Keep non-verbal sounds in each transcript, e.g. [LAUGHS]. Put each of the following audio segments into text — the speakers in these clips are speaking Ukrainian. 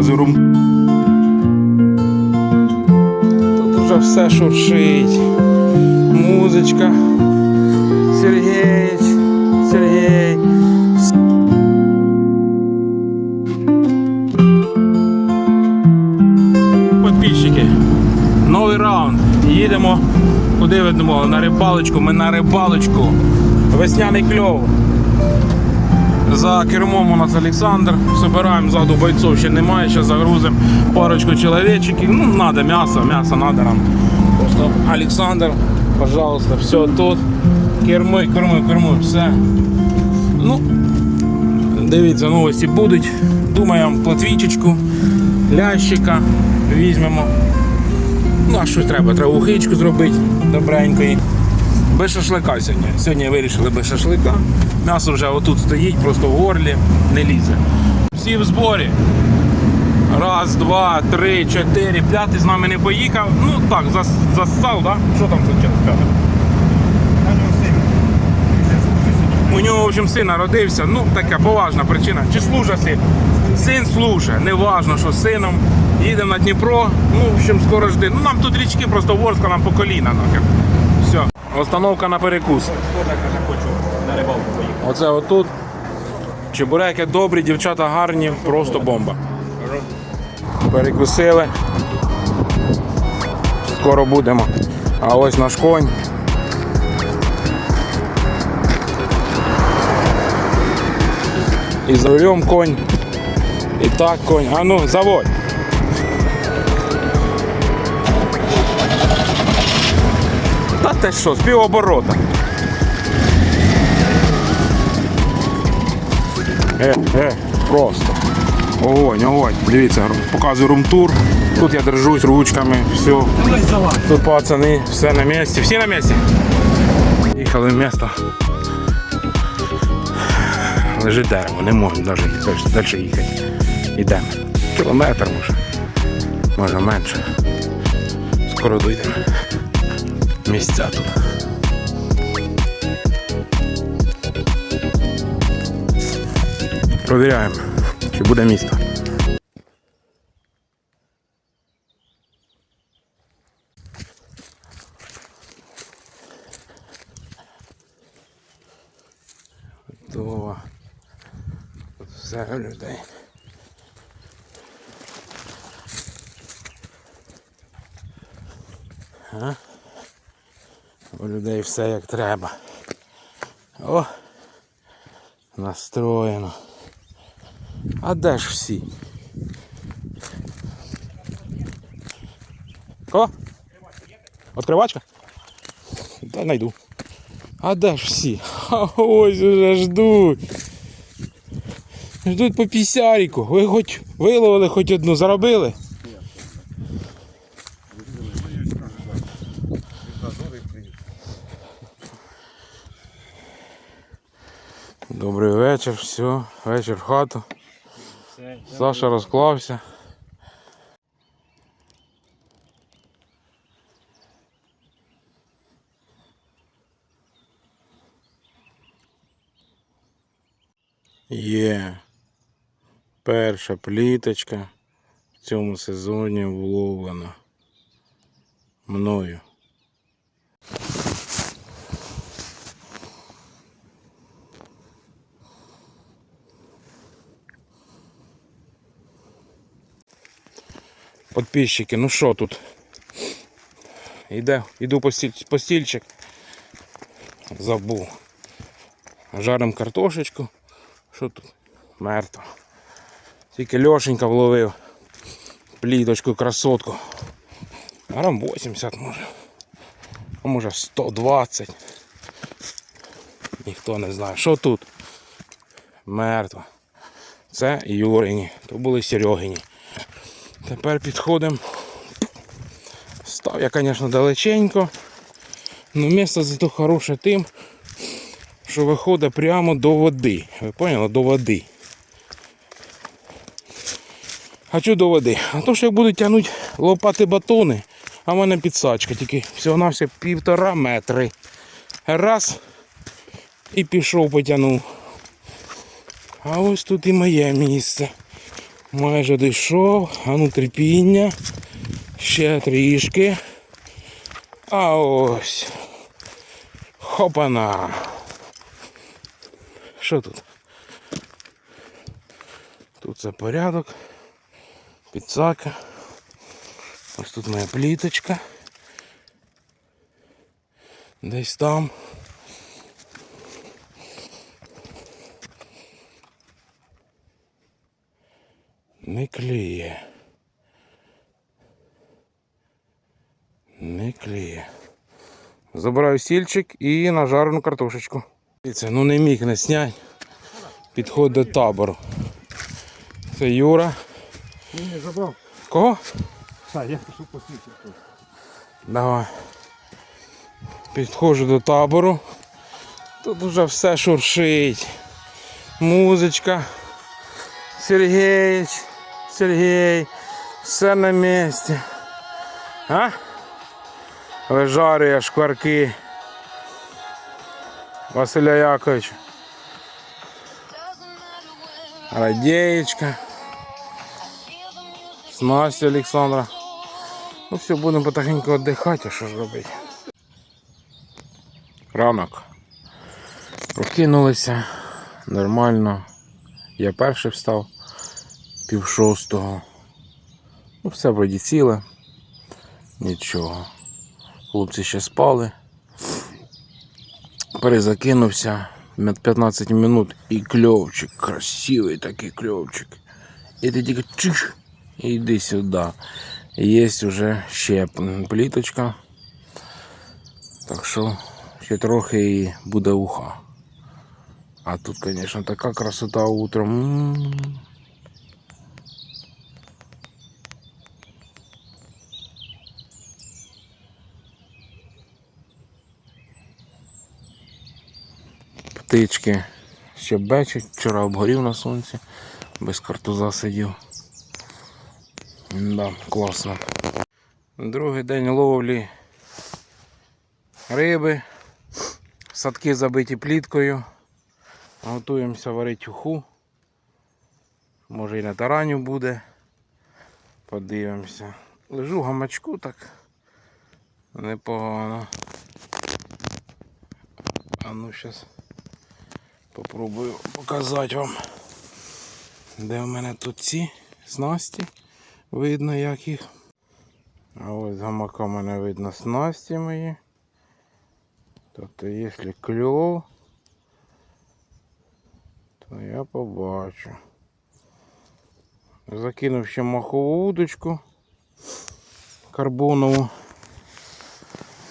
показую. Тут уже все шуршить. Музичка. Сергеєч, Сергій. Подписчики, новий раунд. Їдемо. Куди думали? На рибалочку. Ми на рибалочку. Весняний кльов. За кермом у нас Олександр. Собираємо ззаду бойців, ще немає, ще загрузимо парочку чоловічків. Ну, надо м'ясо, м'ясо надо нам. Просто Олександр, пожалуйста, все тут. Керми, керми, керми, все. Ну, дивіться, новості будуть. Думаємо платвічечку, лящика візьмемо. Ну, а що треба? Треба ухичку зробити добренької. Без шашлика сьогодні. Сьогодні вирішили без шашлика. М'ясо вже отут стоїть, просто в горлі, не лізе. Всі в зборі. Раз, два, три, чотири, п'ятий з нами не поїхав. Ну так, зас, зассав, да? Що там случилось п'ятий? У нього, в общем, син народився. Ну, така поважна причина. Чи служа син? Син служить, не важно, що сином. Їдемо на Дніпро, ну, в общем, скоро жди. Ну нам тут річки просто Ворська нам по коліна нахер. Все. Остановка на перекус. Оце отут. Чебуреки добрі, дівчата гарні, просто бомба. Перекусили. Скоро будемо. А ось наш конь. І за рулем конь. І так конь. А ну, заводь. Та те що, з півоборота. Е, е, просто. Огонь, огонь. Дивіться, показую румтур. Тут я держусь ручками, все. Тут пацани, все на місці. Всі на місці. Їхали в місто. Лежить дерево, не можемо навіть далі їхати. Йдемо. Кілометр може. Може менше. Скоро дійдемо. Місця тут. Провіряємо, чи буде місто. Готово. Тут все людей. А? У людей все як треба. О! Настроєно. А де ж всі? О! Откривачка? Та найду. А де ж всі? А [LAUGHS] ось уже ждуть. Ждуть по пісярику. Ви хоч виловили хоч одну, заробили? Добрий вечір, все, вечір в хату. Саша розклався. Є перша пліточка в цьому сезоні вловлена мною. Подписчики, ну що тут? Іде, іду по, стіль. Забув. Жарим картошечку. Що тут? Мертво. Тільки Льошенька вловив. Пліточку, красотку. Грам 80 може. А може 120. Ніхто не знає. Що тут? Мертво. Це Юрині. То були Серегині. Тепер підходимо. Став я, звісно, далеченько. але місце зато хороше тим, що виходить прямо до води. Ви поняли? До води. Хочу до води. А то, що як будуть тягнути лопати батони, а в мене підсачка, тільки всього-навсього півтора метри. Раз і пішов потягнув. А ось тут і моє місце. Майже дійшов, а ну терпіння. Ще трішки. А ось. Хопана. Що тут? Тут це порядок. Підсака. Ось тут моя пліточка. Десь там. Не клеє. Не клеє. Забираю стільчик і нажарену картошечку. Дивіться, ну не міг не снять. Підходь до табору. Це Юра. Ні, не забрав. Кого? Все, я пішов посвідчити. Давай. Підходжу до табору. Тут вже все шуршить. Музичка. Сергійч, Сергій. Все на місці. А? Вижарює шкварки. Василя Яковича. Радієчка. Снастя Олександра. Ну все, будемо потихеньку віддихати, а що ж робити. Ранок. Прокинулися. Нормально. Я перший встав. Пів шостого. Ну, все вроді ціле. Нічого. Хлопці ще спали. Перезакинувся. Мет 15 минут і кльовчик. Красивий такий кльовчик. І ти тільки чиш. І йди сюди. Є вже ще пліточка. Так що ще трохи і буде уха. А тут, звісно, така красота утром. Птички ще бечать, вчора обгорів на сонці, без картуза сидів. Да, класно. Другий день ловлі риби. Садки забиті пліткою. Готуємося варити уху. Може і на тараню буде. Подивимося. Лежу в гамачку так. Непогано. А ну зараз попробую показати вам. Де в мене тут ці снасті. Видно як їх. А ось з гамака в мене видно снасті мої. Тобто, якщо кльов, то я побачу. Закинув ще махову удочку карбонову.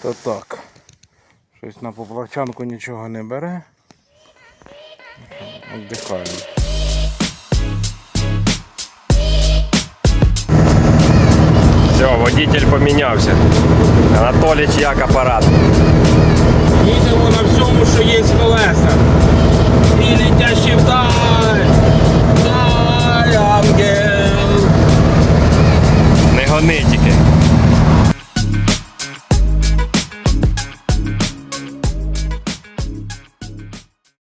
То так. Щось на поплавчанку нічого не бере. Віддихаємо. Все, водитель помінявся. Анатоліч як апарат. Їдемо на всьому, що є